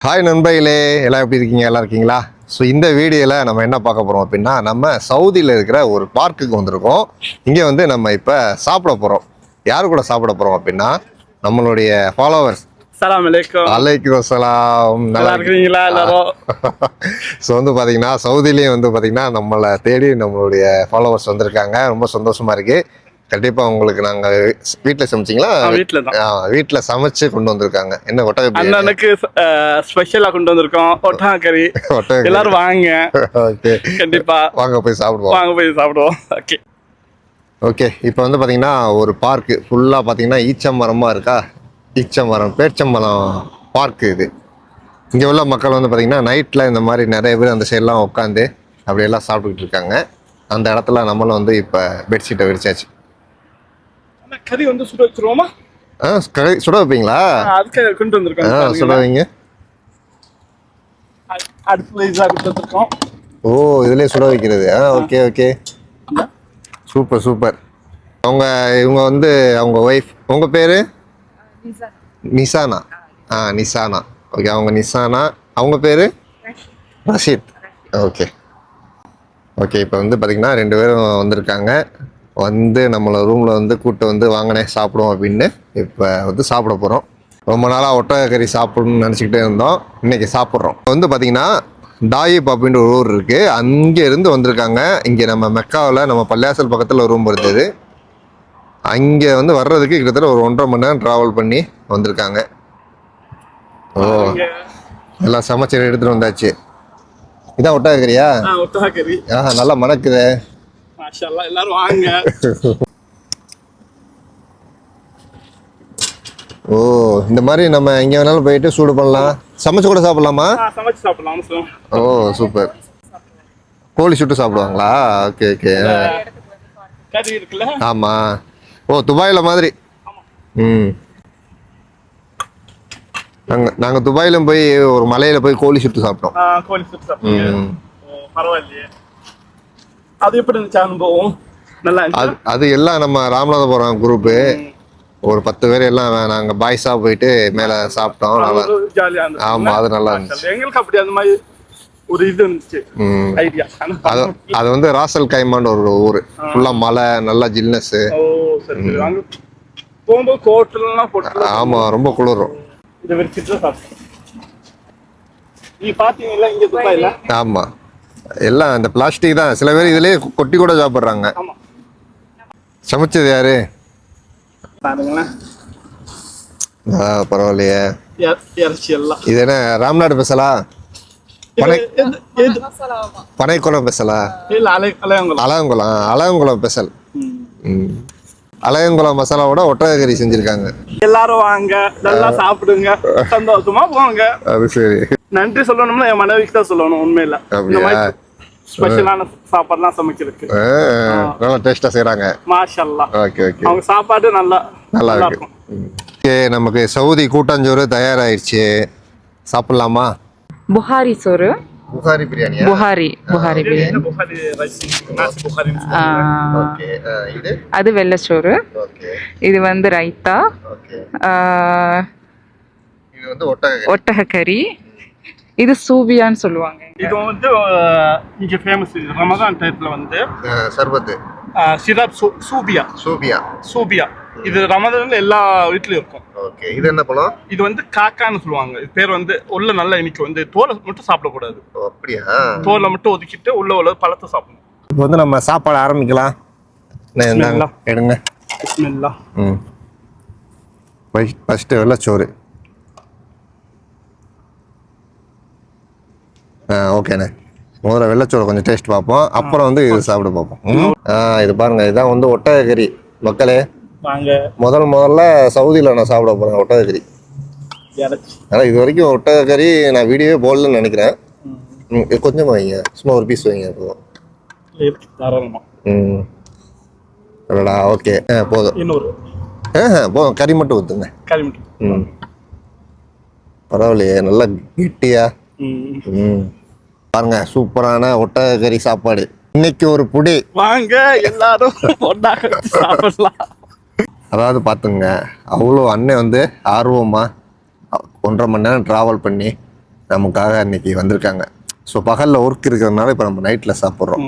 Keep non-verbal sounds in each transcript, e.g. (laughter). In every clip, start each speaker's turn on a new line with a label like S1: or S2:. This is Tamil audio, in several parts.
S1: ஹாய் நண்பர்களே. எல்லாம் எப்படி இருக்கீங்க? எல்லாம் இருக்கீங்களா? ஸோ இந்த வீடியோவில் நம்ம என்ன பார்க்க போகிறோம் அப்படின்னா நம்ம சவுதியில் இருக்கிற ஒரு பார்க்குக்கு வந்திருக்கோம். இங்கே வந்து நம்ம இப்போ சாப்பிட போகிறோம் யார் கூட சாப்பிட போகிறோம் அப்படின்னா நம்மளுடைய ஃபாலோவர்ஸ்
S2: சலாம் அலைக்கும்
S1: வசலாம்
S2: நல்லா இருக்கிறீங்களா எல்லாரும்? (laughs)
S1: ஸோ வந்து பார்த்தீங்கன்னா சவுதிலையும் வந்து பார்த்தீங்கன்னா நம்மளை தேடி நம்மளுடைய ஃபாலோவர்ஸ் வந்திருக்காங்க. ரொம்ப சந்தோஷமா இருக்கு. கண்டிப்பாக உங்களுக்கு நாங்கள் வீட்டில் சமைச்சிங்களா?
S2: தான்.
S1: வீட்டில் சமைச்சு கொண்டு வந்திருக்காங்க. என்ன ஒட்டக?
S2: அண்ணனுக்கு ஸ்பெஷலா கொண்டு வந்திருக்கோம். ஒட்டா கறி. (laughs)
S1: ஒட்டக
S2: எல்லாரும் வாங்க.
S1: ஓகே.
S2: கண்டிப்பா.
S1: வாங்க போய் சாப்பிடுவோம்.
S2: வாங்க போய் சாப்பிடுவோம். ஓகே.
S1: ஓகே இப்போ வந்து பார்த்தீங்கன்னா ஒரு பார்க்கு. ஃபுல்லாக பார்த்தீங்கன்னா ஈச்சமரமாக இருக்கா? ஈச்சமரம் பேச்சம்பரம் பார்க்கு இது. இங்கே உள்ள மக்கள் வந்து பார்த்தீங்கன்னா நைட்டில் இந்த மாதிரி நிறைய பேர் அந்த சைட்லாம் உட்காந்து அப்படியெல்லாம் சாப்பிட்டுக்கிட்டு இருக்காங்க. அந்த இடத்துல நம்மளும் வந்து இப்போ பெட்ஷீட்டை விரிச்சாச்சு.
S2: கறி வந்து சுட வச்சிருவோமா?
S1: ஆ கடை சுட வைப்பீங்களா?
S2: ஆ, அதுக்கு கொண்டு வந்திருக்கோம்
S1: ஆ சுட. வைங்க
S2: அ- அடுப்புல இதா கொண்டு வந்திருக்கோம்
S1: ஓ இதுலேயே சுட வைக்கிறது. ஆ ஓகே ஓகே. Super super. அவங்க இவங்க வந்து அவங்க ஒய்ஃப் உங்கள் பேர்? நிசானா. ஆ நிசானா. ஓகே அவங்க நிசானா. அவங்க பேர்? ரஷீத். ஓகே ஓகே இப்போ வந்து பார்த்திங்கன்னா ரெண்டு பேரும் வந்திருக்காங்க. வந்து நம்மளை ரூமில் வந்து கூப்பிட்டு வந்து வாங்கினே சாப்பிடுவோம் அப்படின்னு இப்போ வந்து சாப்பிட போகிறோம் ரொம்ப நாளாக ஒட்டக கறி சாப்பிடணும்னு நினச்சிக்கிட்டே இருந்தோம். இன்னைக்கு சாப்பிட்றோம். வந்து பார்த்திங்கன்னா தாயிப் அப்படின்ற ஒரு ஊர் இருக்குது அங்கே இருந்து வந்திருக்காங்க. இங்கே நம்ம மெக்காவில் நம்ம பள்ளியாசல் பக்கத்தில் ஒரு ரூம் இருந்தது. அங்கே வந்து வர்றதுக்கு கிட்டத்தட்ட ஒரு ஒன்றரை மணி நேரம் ட்ராவல் பண்ணி வந்திருக்காங்க. ஓ எல்லாம் சமைச்சு எடுத்துகிட்டு வந்தாச்சு. இதான் ஒட்டக கறியா?
S2: ஆ, ஒட்டா கறி.
S1: ஆஹா நல்லா மணக்குதே.
S2: மாஷா அல்லாஹ், எல்லாரும் வாங்க
S1: ஓ இந்த மாதிரி நம்ம எங்கே வேணாலும் போயிட்டு சூடு பண்ணலாம். சமைச்சு கூட சாப்பிடலாமா?
S2: சமைச்சு சாப்பிடலாம்.
S1: ஓ சூப்பர் கோழி சுட்டு சாப்பிடுவாங்களா? Okay okay. ஆமாம் ஓ துபாயில் மாதிரி. ம். நாங்கள் நாங்கள் துபாயிலும் போய் ஒரு மலையில் போய் கோழி சுட்டு சாப்பிட்டோம்.
S2: கோழி சுட்டு சாப்பிடுங்க
S1: ம்.
S2: ஓ, பரவாயில்லையே. அது எப்படி இருந்துச்சு அனுபவம்? நல்லா
S1: அது அது எல்லாம் நம்ம ராமநாதபுரம் குரூப்பு ஒரு பத்து பேர் எல்லாம் நாங்கள் பாய்ஸாக போயிட்டு மேலே சாப்பிட்டோம் நல்லா
S2: ஜாலியா இருந்துச்சு.
S1: ஆமாம் அது நல்லா இருந்துச்சு.
S2: எங்களுக்கு அப்படி அந்த மாதிரி ஒரு இது இருந்துச்சு. ஐடியா
S1: அது அது வந்து ராசல் கைமான்னு ஒரு ஊர். ஃபுல்லாக மலை நல்லா ஜில்னஸ்ஸு
S2: ஓ சரி சரி. அங்க போகும்போது கோட்டலாம் போட்டு
S1: ஆமாம் ரொம்ப குளிரும்.
S2: இதை வச்சுட்டு தான் சாப்பிட்டோம். நீ பாத்தீங்களா இங்க துபாயில?
S1: ஆமாம் எல்லாம் இந்த பிளாஸ்டிக் தான். சில பேர் இதுலேயே கொட்டி கூட சாப்பிட்றாங்க. சமைச்சது யாரு? பரவாயில்லையே. இது என்ன ராம்நாடு பெசலா? பனைக்குளம் பெசலா?
S2: இல்ல அலை அலையங்குளம்.
S1: அலகங்குளம் அலகங்குளம் பெசல்.
S2: ம்.
S1: ம் அலகங்குளம் மசாலாவோட ஒட்டக கறி செஞ்சுருக்காங்க.
S2: எல்லாரும் வாங்க நல்லா சாப்பிடுங்க. சந்தோஷமா போங்க.
S1: அது சரி.
S2: நன்றி சொல்லணும்னா என் மனைவிக்கு தான் சொல்லணும் உண்மையில. இந்த? மாதிரி ஸ்பெஷலான சாப்பாடுலாம் சமைக்கிறதுக்கு.
S1: நல்லா டேஸ்ட்டாக செய்கிறாங்க
S2: மாஷல்லா.
S1: Okay okay.
S2: அவங்க சாப்பாடு நல்லா
S1: நல்லா இருக்கு. ஓகே நமக்கு சவுதி கூட்டாஞ்சோறு தயாராகிடுச்சு சாப்பிட்லாமா?
S3: புகாரி சோறு
S1: புகாரி பிரியாணியா
S3: புகாரி புகாரி பிரியாணி
S2: என்ன புகாரி ரைஸ் நாசி புகாரி
S3: ஆ,
S1: ஓகே இது?
S3: அது வெள்ளைச்சோறு
S1: ஓகே
S3: இது வந்து ரைத்தா.
S1: ஓகே
S3: ஆ,
S1: இது வந்து ஒட்டக கறி.
S3: ஒட்டகக்கறி. இது சூபியான்னு சொல்லுவாங்க.
S2: இது வந்து இங்க ஃபேமஸ் ரமதான் டயத்துல வந்து
S1: சர்பத்து.
S2: சிராப் சூபியா.
S1: சூபியா.
S2: சூபியா. இது ரமதான்ல எல்லா வீட்லயும் இருக்கும்.
S1: ஓகே இது என்ன பழம்?
S2: இது வந்து காக்கான்னு சொல்லுவாங்க. இது பேர் வந்து உள்ள நல்லா இனிக்கும். வந்து தோலை மட்டும் சாப்பிடக்கூடாது.
S1: ஓ, அப்படியா?
S2: தோலை மட்டும் ஒதுக்கிட்டு உள்ள உள்ள பழத்தை சாப்பிடணும்.
S1: இப்போ வந்து நம்ம சாப்பாடு ஆரம்பிக்கலாம். எடுங்க.
S2: பிஸ்மில்லா.
S1: ம். ஃபஸ்ட்டு வெள்ளச்சோறு ஆ ஓகேண்ணே முதல்ல வெள்ளச்சோறு கொஞ்சம் டேஸ்ட் பார்ப்போம். அப்புறம் வந்து இது சாப்பிட பார்ப்போம். இது பாருங்க இதான் வந்து ஒட்டக கறி மக்களே
S2: வாங்க.
S1: முதல் முதல்ல சவுதியில் நான் சாப்பிட போகிறேன் ஒட்டக கறி
S2: இறச்சி.
S1: ஆனால் இது வரைக்கும் ஒட்டக கறி நான் வீடியோவே போடலன்னு நினைக்கிறேன். ம். கொஞ்சமாக வைங்க சும்மா ஒரு பீஸ் வைங்க போதும் ம். அடடா ஓகே. ஆ போதும்.
S2: இன்னொரு.
S1: ஆ போதும். கறி மட்டும் ஊற்றுங்க
S2: கறி மட்டும்.
S1: ம். பரவாயில்லையே நல்லா கெட்டியா?
S2: ம்.
S1: பாருங்க சூப்பரான ஒட்டக கறி சாப்பாடு. இன்னைக்கு ஒரு புடி.
S2: வாங்க எல்லாரும் (laughs) சாப்பிடலாம்.
S1: அதாவது பார்த்துங்க அவ்வளோ அண்ணன் வந்து ஆர்வமாக ஒன்றரை மணி நேரம் ட்ராவல் பண்ணி நமக்காக இன்னைக்கு வந்திருக்காங்க. ஸோ பகலில் ஒர்க் இருக்கிறதுனால இப்போ நம்ம நைட்டில் சாப்பிட்றோம்.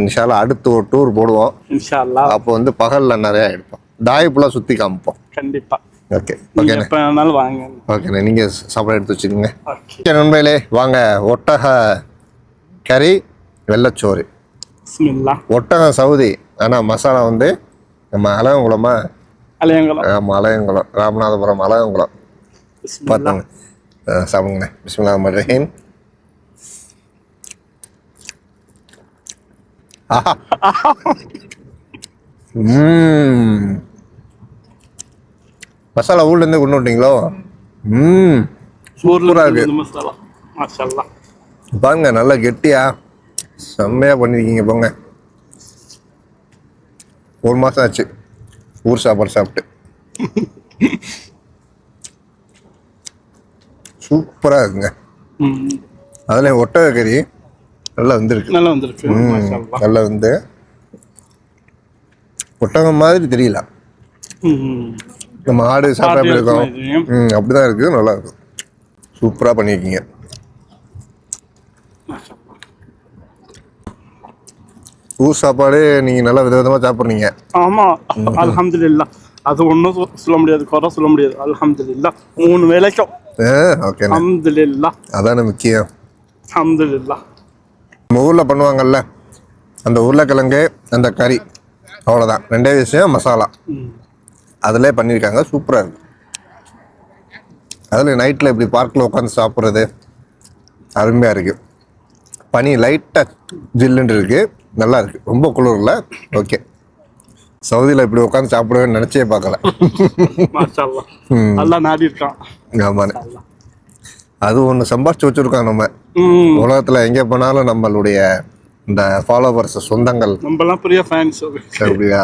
S1: இன்ஷால்லா அடுத்து ஒரு டூர் போடுவோம்.
S2: இன்ஷா அல்லாஹ்
S1: அப்போ வந்து பகலில் நிறையா எடுப்போம். தாய்ப்புலாம் சுற்றி காமிப்போம்.
S2: கண்டிப்பா.
S1: ஓகே ஓகேண்ணே
S2: வாங்க.
S1: ஓகேண்ணே நீங்கள் சாப்பாடு எடுத்து வச்சுக்கோங்க.
S2: ஓகே
S1: நண்பர்களே வாங்க. ஒட்டக கறி வெள்ளச்சோறு. ஒட்டகம் சவுதி. ஆனால் மசாலா வந்து நம்ம அலகங்குளமா
S2: அலையங்களா
S1: ஆமாம் அலகங்குளம் ராமநாதபுரம் அலகங்குளம்
S2: பிஸ்மில்லா.
S1: பார்த்தாங்க. சாப்பிடுங்கண்ணே. பிஸ்மில்லா ரஹீம். மசாலா ஊர்லேருந்து கொண்டு விட்டீங்களோ ம்.
S2: ஊர்ல
S1: சூப்பரா இருக்கு. பாருங்க நல்லா கெட்டியா செம்மையா பண்ணிருக்கீங்க போங்க. ஒரு மாசம் ஆச்சு. ஊர் சாப்பாடு சாப்பிட்டு. சூப்பரா இருக்குங்க. அதுல ஒட்டக கறி நல்லா வந்திருக்கு.
S2: நல்லா வந்திருக்கு.
S1: நல்லா வந்து ஒட்டகம் மாதிரி தெரியல. நம்ம ஆடு எப்படி இருக்கும். ம் அப்படிதான் இருக்கு நல்லா இருக்கும். சூப்பரா பண்ணியிருக்கீங்க. ஊர் சாப்பாடு நீங்க நல்லா விதவிதமா சாப்பிட்றீங்க.
S2: ஆமா. அல்ஹம்துலில்லாஹ் அது சொ- சொல்ல முடியாது குறை சொல்ல முடியாது. அல்ஹம்துலில்லாஹ் மூணு வேலைக்கும்.
S1: ஓகே.
S2: அல்ஹம்துலில்லாஹ்
S1: அதானே முக்கியம்.
S2: அல்ஹம்துலில்லாஹ்
S1: நம்ம ஊரில் பண்ணுவாங்கல்ல அந்த உருளைக்கிழங்கு அந்த கறி அவ்வளோதான் ரெண்டே விஷயம் மசாலா. அதிலே பண்ணியிருக்காங்க சூப்பராக இருக்கு. அதில் நைட்டில் இப்படி பார்க்கில் உட்காந்து சாப்பிட்றது அருமையாக இருக்கு. பனி லைட்டாக ஜில்லுன்னு இருக்கு. நல்லா இருக்கு ரொம்ப குளிரில். ஓகே. சவுதியில் இப்படி உட்காந்து சாப்பிடுவேன்னு நினச்சே பார்க்கல.
S2: அல்லாஹ் நாடி இருக்கான்
S1: ஆமாண்ணே. அது ஒன்று சம்பாரிச்சு வச்சுருக்கோம் நம்ம. உலகத்தில் எங்கே போனாலும் நம்மளுடைய இந்த ஃபாலோவர்ஸ் சொந்தங்கள்.
S2: நம்மலாம் பெரிய ஃபேன்ஸ்
S1: அப்படியா?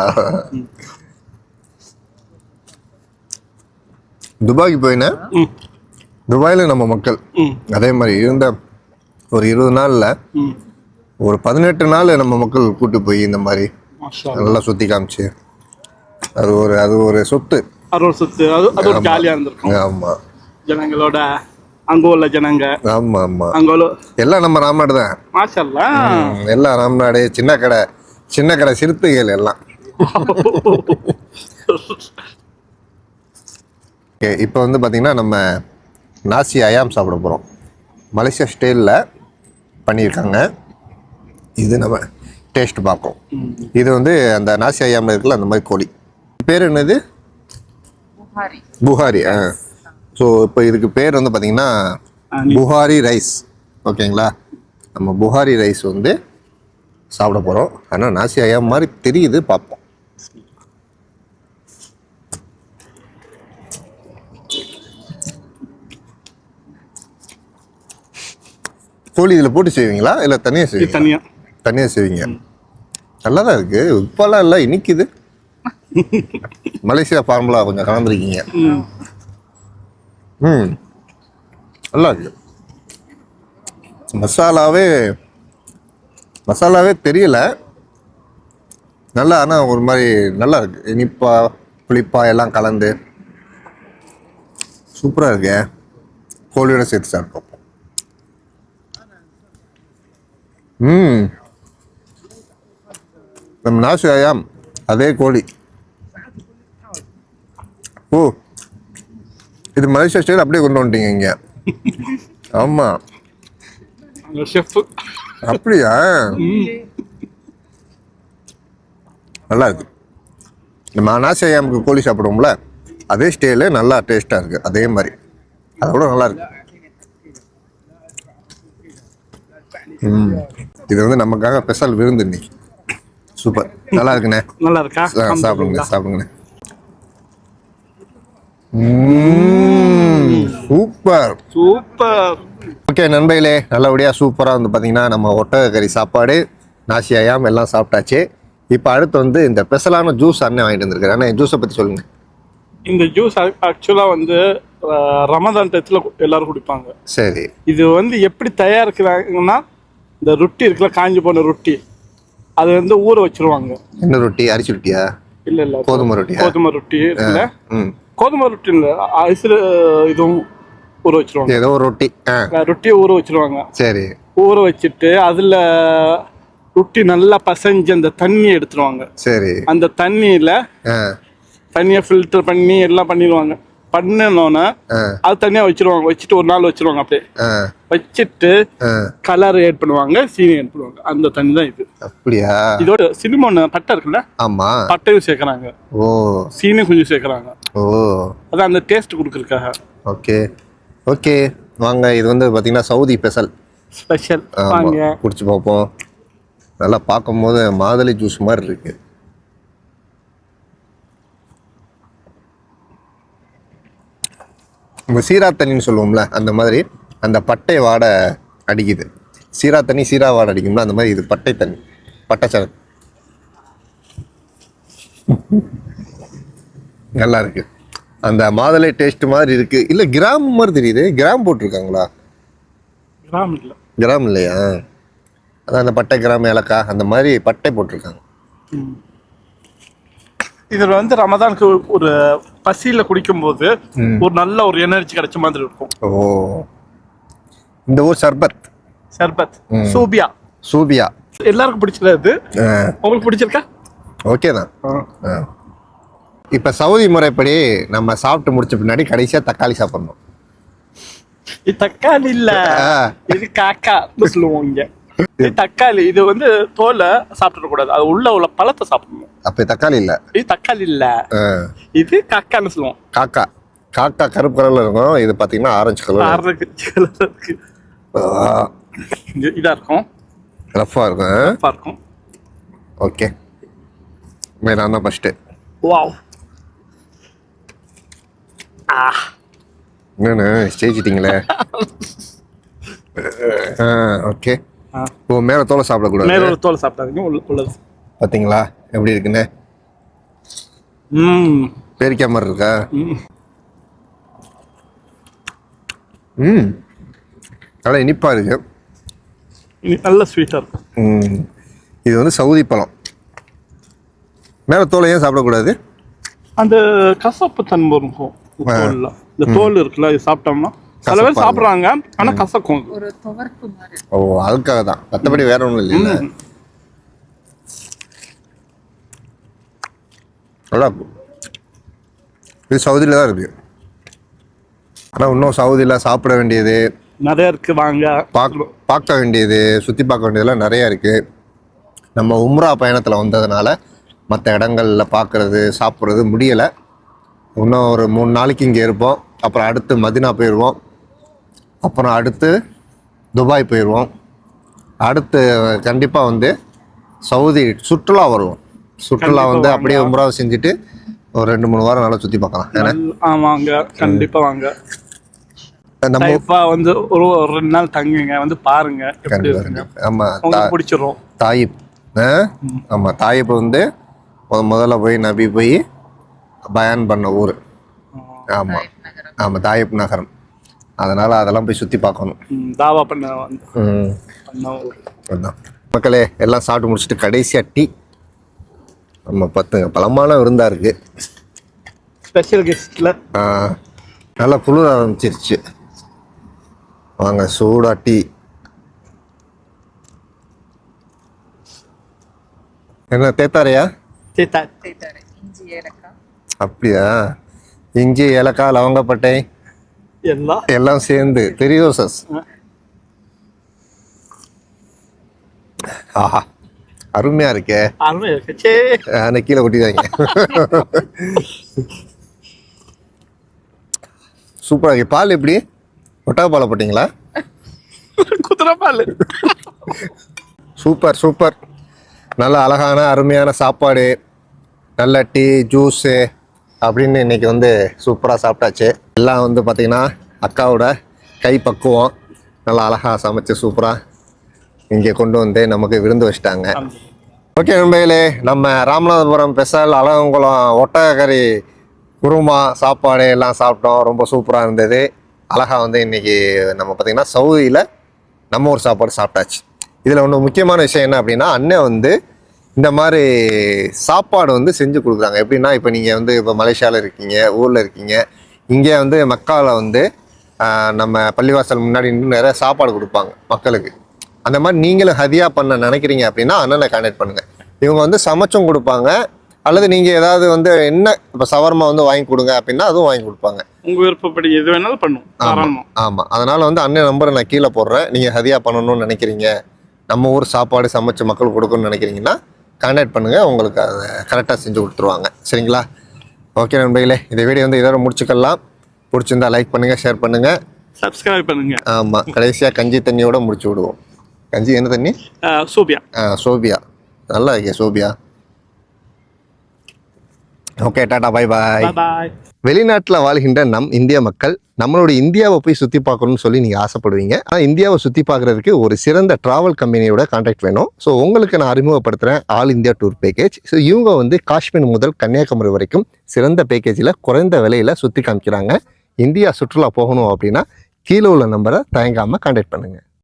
S1: துபாய்க்கு போயினேன். துபாயில் நம்ம மக்கள். அதே மாதிரி இருந்த ஒரு இருபது நாளில் ஒரு பதினெட்டு நாள் நம்ம மக்கள் கூட்டி போய் இந்த மாதிரி. நல்லா சுற்றி காமிச்சு. அது ஒரு அது ஒரு சொத்து.
S2: அருள் சொத்து. அது அது ஒரு ஜாலியா இருந்திருக்கும்.
S1: ஆமாம்
S2: ஜனங்களோட அங்க உள்ள ஜனங்க.
S1: ஆமாம் ஆமாம்
S2: அங்க உள்ள
S1: எல்லாம் நம்ம ராம்நாடு தான்.
S2: மாஷா அல்லாஹ்.
S1: ம், எல்லாம் ராம்நாடு சின்ன கடை சின்ன கடை சிறுத்தைகள் எல்லாம். ஓகே இப்போ வந்து பார்த்திங்கன்னா நம்ம நாசி அயாம் சாப்பிட போகிறோம் மலேசியா ஸ்டைலில் பண்ணியிருக்காங்க. இது நம்ம டேஸ்ட் பார்ப்போம். இது வந்து அந்த நாசி அயாமில் இருக்குல்ல அந்த மாதிரி கோழி. பேர் என்னது?
S3: புகாரி
S1: புகாரி ஆ. ஸோ இப்போ இதுக்கு பேர் வந்து பார்த்திங்கன்னா புகாரி ரைஸ். ஓகேங்களா? நம்ம புகாரி ரைஸ் வந்து சாப்பிட போகிறோம் ஆனால் நாசி அயாம் மாதிரி தெரியுது பார்ப்போம். கோழி இதில் போட்டு செய்வீங்களா? இல்லை தனியாக
S2: இது
S1: செய்வீங்களா?
S2: தனியா.
S1: தனியாக செய்வீங்க. நல்லா தான் இருக்கு. உப்பெல்லாம் இல்லை இனிக்குது. (laughs) மலேசியா ஃபார்முலா கொஞ்சம் கலந்துருக்கீங்க.
S2: ம்.
S1: ம். நல்லா இருக்கு. மசாலாவே மசாலாவே தெரியல. நல்லா ஆனால் ஒரு மாதிரி நல்லா இருக்கு. இனிப்பா புளிப்பா எல்லாம் கலந்து. சூப்பராக இருக்கு. கோழியோட சேர்த்து சாப்பிட்டோம் ம். நம்ம நாசி ஆயாம் அதே கோழி. ஓ இது மலேசியா ஸ்டைல் அப்படியே கொண்டு வந்துட்டீங்க இங்க. ஆமா.
S2: அங்க ஷெஃப்
S1: அப்படியா? நல்லா இருக்கு. நம்ம அனாசையாமுக்கு கோழி சாப்பிடுவோம்ல அதே ஸ்டைலு நல்லா டேஸ்டா இருக்கு. அதே மாதிரி. அதோட நல்லா இருக்கு. இது வந்து நமக்காக ஸ்பெஷல் விருந்து இன்னைக்கு. சூப்பர். நல்லா இருக்குண்ணே
S2: நல்லா இருக்கா
S1: சாப்பிடுங்க சாப்பிடுங்க ம், சூப்பர்.
S2: சூப்பர்.
S1: ஓகே நண்பர்களே நல்லபடியாக சூப்பராக வந்து பார்த்தீங்கன்னா நம்ம ஒட்டக கறி சாப்பாடு நாசி அயாம் எல்லாம் சாப்பிட்டாச்சு. இப்போ அடுத்து வந்து இந்த ஸ்பெஷலான ஜூஸ் அண்ணன் வாங்கிட்டு வந்திருக்காரு. அண்ணன் ஜூஸை பற்றி சொல்லுங்கள்
S2: இந்த ஜூஸ் ஆக்சுவலா வந்து ரமதான் டயத்துல எல்லாரும் குடிப்பாங்க.
S1: சரி.
S2: இது வந்து எப்படி தயாரிக்கிறாங்கன்னா இந்த ரொட்டி இருக்குல்ல காஞ்சி போன ரொட்டி. அது வந்து ஊற வச்சிருவாங்க.
S1: என்ன ரொட்டி? அரிசி ரொட்டியா?
S2: இல்ல இல்ல
S1: கோதுமை ரொட்டியா?
S2: கோதுமை ரொட்டி
S1: ம்.
S2: கோதுமை ரொட்டி இல்ல அரிசில இதுவும் ஊற வச்சிருவாங்க.
S1: ஏதோ ஒரு ரொட்டி
S2: ரொட்டியை ஊற வச்சிருவாங்க.
S1: சரி.
S2: ஊற வச்சுட்டு அதுல ரொட்டி நல்லா பசைஞ்சு அந்த தண்ணி எடுத்துருவாங்க.
S1: சரி.
S2: அந்த தண்ணியில தண்ணியை ஃபில்டர் பண்ணி எல்லாம் பண்ணிடுவாங்க. பண்ணினோன்னே அது தனியா வச்சிருவாங்க. வச்சுட்டு ஒரு நாள் வச்சிருவாங்க அப்படியே. வச்சுட்டு கலர் ஆட் பண்ணுவாங்க சீனி ஆட் பண்ணுவாங்க. அந்த தண்ணி தான் இது.
S1: அப்படியா?
S2: இதோட சினிமோன் பட்டை இருக்குல்ல?
S1: ஆமா.
S2: பட்டையும் சேர்க்கறாங்க.
S1: ஓ.
S2: சீனி கொஞ்சம் சேர்க்கறாங்க.
S1: ஓ.
S2: அதான் அந்த டேஸ்ட் கொடுக்குறதுக்காக.
S1: ஓகே. ஓகே. வாங்க இது வந்து பார்த்தீங்கன்னா சவுதி ஸ்பெஷல்
S2: ஸ்பெஷல் வாங்க.
S1: குடிச்சு பார்ப்போம். நல்லா பார்க்கும்போது மாதுளை ஜூஸ் மாதிரி இருக்கு. நம்ம சீரா தண்ணின்னு சொல்லுவோம்ல அந்த மாதிரி அந்த பட்டை வாடை அடிக்குது. சீரா தண்ணி சீரா வாடை அடிக்கும்ல அந்த மாதிரி இது பட்டை தண்ணி பட்டை நல்லா இருக்கு. அந்த மாதுளை டேஸ்ட் மாதிரி இருக்கு. இல்ல கிராம் மாதிரி தெரியுது. கிராம் போட்டிருக்காங்களா?
S2: கிராம் இல்லை.
S1: கிராம் இல்லையா? அதான் அந்த பட்டை கிராம் ஏலக்காய் அந்த மாதிரி பட்டை போட்டிருக்காங்க.
S2: இதுல வந்து ரமதானுக்கு ஒரு பசியில குடிக்கும்போது ஒரு நல்ல ஒரு எனர்ஜி கிடைச்ச மாதிரி இருக்கும்.
S1: ஓ. இந்த ஊர் சர்பத்.
S2: சர்பத். சூபியா.
S1: சூபியா.
S2: எல்லாருக்கும் பிடிச்சிருக்காது உங்களுக்கு பிடிச்சிருக்கா?
S1: ஓகே தான். இப்போ சவுதி முறைப்படி நம்ம சாப்பிட்டு முடிச்ச பின்னாடி கடைசியாக தக்காளி சாப்பிடணும்.
S2: இது தக்காளி இல்ல. இது காக்கா. சொல்லுவோம் இங்க. தக்காளி இது வந்து தோலை சாப்பிட கூடாது. அது உள்ள உள்ள பழத்தை சாப்பிடணும்.
S1: அப்போ தக்காளி இல்லை?
S2: இது தக்காளி இல்ல. இது காக்கான்னு சொல்லுவோம்.
S1: காக்கா. காக்கா கருப்பு கலரில் இருக்கும். இது பார்த்தீங்கன்னா ஆரஞ்சு கலர்
S2: ஆறரைக்கு colour இருக்கு. இது- இருக்கும்.
S1: ரஃப்பாக இருக்கும்.
S2: ரஃப்பா இருக்கும்.
S1: ஓகே நான் தான் ஃபஸ்ட்டு
S2: வாவ் ஆ.
S1: என்னண்ணே ஆ ஓகே. ஓ மேலே தோலை சாப்பிடக்கூடாது?
S2: மேல தோலை சாப்பிட்டாதீங்க உள்ள உள்ளது.
S1: பார்த்தீங்களா எப்படி இருக்குன்னு?
S2: ம்.
S1: பேரிக்காய் மாதிரி இருக்கா?
S2: ம்.
S1: நல்லா இனிப்பா இருக்கு.
S2: நல்ல ஸ்வீட்டா இருக்கும்
S1: ம். இது வந்து சவுதி பழம். மேலே தோலை ஏன் சாப்பிடக்கூடாது?
S2: அந்த கசப்பு தன்மை இருக்கும். இந்த தோல்ல. இந்த தோல் இருக்குல்ல இது சாப்பிட்டோம்னா சில பேர் சாப்பிடுறாங்க ஆனா கசக்கும். இது.
S3: ஒரு துவர்ப்பு மாதிரி.
S1: ஓ அதுக்காக தான். மற்றபடி வேற ஒன்றும் இல்லைல்ல.
S2: ம்.
S1: நல்லா இருக்கும் இது சவுதியில் தான் இருக்கு. ஆனால் இன்னும் சவுதியில் சாப்பிட வேண்டியது
S2: நிறைய இருக்கு வாங்க.
S1: பார்க்க பார்க்க வேண்டியது சுற்றி பார்க்க வேண்டியதெல்லாம் நிறையா இருக்குது நம்ம உம்ரா பயணத்தில் வந்ததுனால மற்ற இடங்களில் பார்க்குறது சாப்பிட்றது முடியலை. இன்னும் ஒரு மூணு நாளைக்கு இங்கே இருப்போம். அப்புறம் அடுத்து மதினா போயிடுவோம் அப்புறம் அடுத்து துபாய் போயிடுவோம். அடுத்து கண்டிப்பாக வந்து சவுதி சுற்றுலா வருவோம். சுற்றுலா வந்து. அப்படியே உம்ராவை செஞ்சுட்டு ஒரு ரெண்டு மூணு வாரம் நல்லா சுற்றி பார்க்கலாம். ஏன்னா
S2: ஆமாங்க கண்டிப்பா வாங்க.
S1: நம்ம
S2: வந்து ஒரு ரெண்டு நாள் தங்குங்க. வந்து பாருங்க.
S1: கண்டிப்பாக கண்டிப்பாக ஆமாம்
S2: பிடிச்சிரும்.
S1: தாயிப். ஆமாம் தாயிப் வந்து முத முதல்ல போய் நபி போய் பயான் பண்ண ஊர். ஆமாம் ஆமாம் தாயிப் நகரம். அதனால் அதெல்லாம் போய் சுற்றி பார்க்கணும்.
S2: ம், தாவா பண்ண
S1: அதான். மக்களே எல்லாம் சாப்பிட்டு முடிச்சுட்டு கடைசியாக டீ. நம்ம பத்துங்க பழமான விருந்தா இருக்கு.
S2: ஸ்பெஷல் கெஸ்ட்ல
S1: ஆ, நல்லா குளிர ஆரம்பிச்சிருச்சு. வாங்க சூடா டீ. என்ன தேத்தாரையா?
S2: சேத்தா
S1: அப்படியா? இஞ்சி ஏலக்காய் லவங்கப்பட்டை.
S2: எல்லாம்?
S1: எல்லாம் சேர்ந்து. பெரியோசஸ் ஆஹா. அருமையா இருக்கே.
S2: அருமை இருக்கு.
S1: கீழே கொட்டிதாங்க சூப்பரா இருக்கு. பால் எப்படி? ஒட்டக பாலை போட்டிங்களா?
S2: குதிரை பால்.
S1: Super super. நல்ல அழகான அருமையான சாப்பாடு. நல்ல டீ ஜூஸு. அப்படின்னு இன்னைக்கு வந்து சூப்பராக சாப்பிட்டாச்சு. எல்லாம் வந்து பார்த்திங்கன்னா அக்காவோட கை பக்குவம் நல்லா அழகாக சமைச்சு சூப்பராக இங்கே கொண்டு வந்து நமக்கு விருந்து வச்சிட்டாங்க. ஓகே நண்பர்களே நம்ம ராமநாதபுரம் ஸ்பெஷல் அலகங்குளம் ஒட்டகக்கறி குருமா சாப்பாடு எல்லாம் சாப்பிட்டோம். ரொம்ப சூப்பராக இருந்தது. அழகாக வந்து இன்னைக்கு நம்ம பார்த்திங்கன்னா சவுதியில் நம்ம ஊர் சாப்பாடு சாப்பிட்டாச்சு. இதில் ஒன்று முக்கியமான விஷயம் என்ன அப்படின்னா அண்ணன் வந்து இந்த மாதிரி சாப்பாடு வந்து செஞ்சு கொடுக்குறாங்க. எப்படின்னா இப்போ நீங்கள் வந்து இப்போ மலேசியாவில் இருக்கீங்க ஊரில் இருக்கீங்க இங்கே வந்து மக்காவில் வந்து நம்ம பள்ளிவாசல் முன்னாடி நின்று நிறைய சாப்பாடு கொடுப்பாங்க மக்களுக்கு. அந்த மாதிரி நீங்களும் ஹதியா பண்ண நினைக்கிறீங்க அப்படின்னா அண்ணனை கான்டாக்ட் பண்ணுங்க. இவங்க வந்து சமைச்சும் கொடுப்பாங்க அல்லது நீங்க ஏதாவது வந்து என்ன இப்போ சவர்மா வந்து வாங்கி கொடுங்க அப்படின்னா அதுவும் வாங்கி கொடுப்பாங்க.
S2: உங்க விருப்பப்படி எது வேணாலும் பண்ணும் தாராளமா.
S1: ஆமாம் அதனால வந்து அண்ணன் நம்பரை நான் கீழே போடுறேன். நீங்கள் ஹதியா பண்ணணும்னு நினைக்கிறீங்க நம்ம ஊர் சாப்பாடு சமைச்சு மக்கள் கொடுக்கணும்னு நினைக்கிறீங்கன்னா கான்டாக்ட் பண்ணுங்க. உங்களுக்கு அதை கரெக்டாக செஞ்சு கொடுத்துருவாங்க. சரிங்களா? ஓகே நண்பர்களே இந்த வீடியோ வந்து இதோட முடிச்சுக்கலாம். பிடிச்சிருந்தா லைக் பண்ணுங்க ஷேர் பண்ணுங்க.
S2: சப்ஸ்கிரைப் பண்ணுங்க.
S1: ஆமாம் கடைசியாக கஞ்சி தண்ணியோட முடிச்சு விடுவோம். கஞ்சி என்ன தண்ணி?
S2: சோபியா.
S1: ஆ சோபியா. நல்லா இருக்கே Sophia. Okay tata bye bye
S2: bye
S1: வெளிநாட்டில் வாழ்கின்ற நம் இந்திய மக்கள் நம்மளுடைய இந்தியாவை போய் சுற்றி பார்க்கணும்னு சொல்லி நீங்கள் ஆசைப்படுவீங்க. ஆனால் இந்தியாவை சுற்றி பார்க்குறதுக்கு ஒரு சிறந்த ட்ராவல் கம்பெனியோட கான்டாக்ட் வேணும். ஸோ உங்களுக்கு நான் அறிமுகப்படுத்துகிறேன் all India tour package so இவங்க வந்து காஷ்மீர் முதல் கன்னியாகுமரி வரைக்கும் சிறந்த பேக்கேஜில் குறைந்த விலையில் சுற்றி காமிக்கிறாங்க. இந்தியா சுற்றுலா போகணும் அப்படின்னா கீழே உள்ள நம்பரை தயங்காமல் கான்டாக்ட் பண்ணுங்கள்